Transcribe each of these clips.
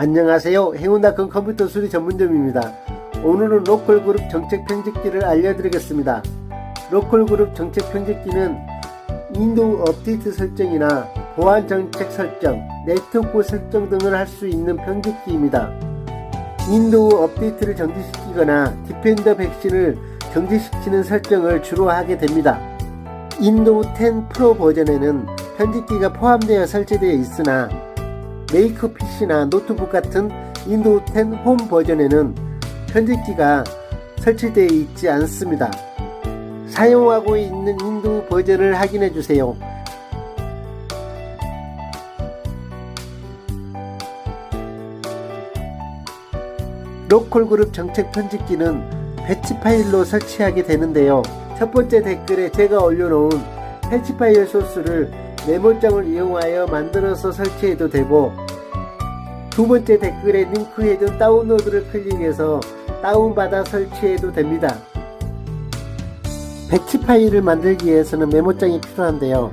안녕하세요. 행운닷컴 컴퓨터 수리 전문점입니다. 오늘은 로컬 그룹 정책 편집기를 알려드리겠습니다. 로컬 그룹 정책 편집기는 윈도우 업데이트 설정이나 보안 정책 설정, 네트워크 설정 등을 할 수 있는 편집기입니다. 윈도우 업데이트를 정지시키거나 디펜더 백신을 정지시키는 설정을 주로 하게 됩니다. 윈도우 10 프로 버전에는 편집기가 포함되어 설치되어 있으나 메이커 PC나 노트북 같은 윈도우 10 홈 버전에는 편집기가 설치되어 있지 않습니다. 사용하고 있는 윈도우 버전을 확인해 주세요. 로컬 그룹 정책 편집기는 배치 파일로 설치하게 되는데요. 첫 번째 댓글에 제가 올려놓은 패치 파일 소스를 메모장을 이용하여 만들어서 설치해도 되고 두 번째 댓글에 링크해둔 다운로드를 클릭해서 다운받아 설치해도 됩니다. 배치 파일을 만들기 위해서는 메모장이 필요한데요.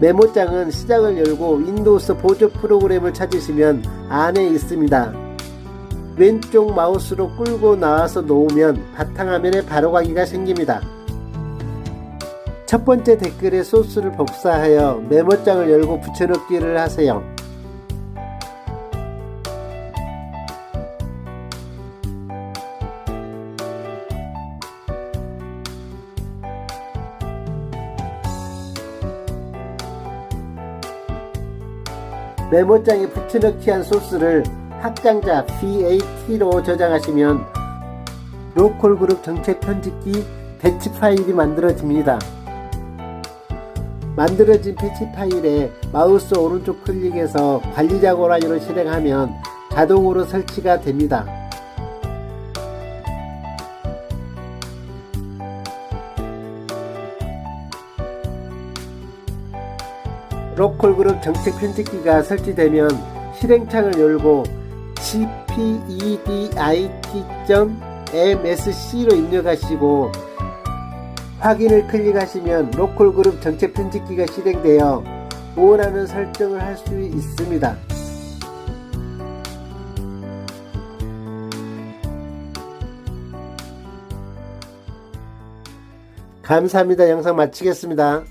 메모장은 시작을 열고 윈도우스 보조 프로그램을 찾으시면 안에 있습니다. 왼쪽 마우스로 끌고 나와서 놓으면 바탕화면에 바로가기가 생깁니다. 첫 번째 댓글의 소스를 복사하여 메모장을 열고 붙여넣기를 하세요. 메모장에 붙여넣기 한 소스를 확장자 BAT로 저장하시면 로컬 그룹 정책 편집기 배치 파일이 만들어집니다. 만들어진 배치 파일에 마우스 오른쪽 클릭해서 관리자 고라니로 실행하면 자동으로 설치가 됩니다. 로컬 그룹 정책 편집기가 설치되면 실행창을 열고 cpedit.msc로 입력하시고 확인을 클릭하시면 로컬 그룹 정책 편집기가 실행되어 원하는 설정을 할 수 있습니다. 감사합니다. 영상 마치겠습니다.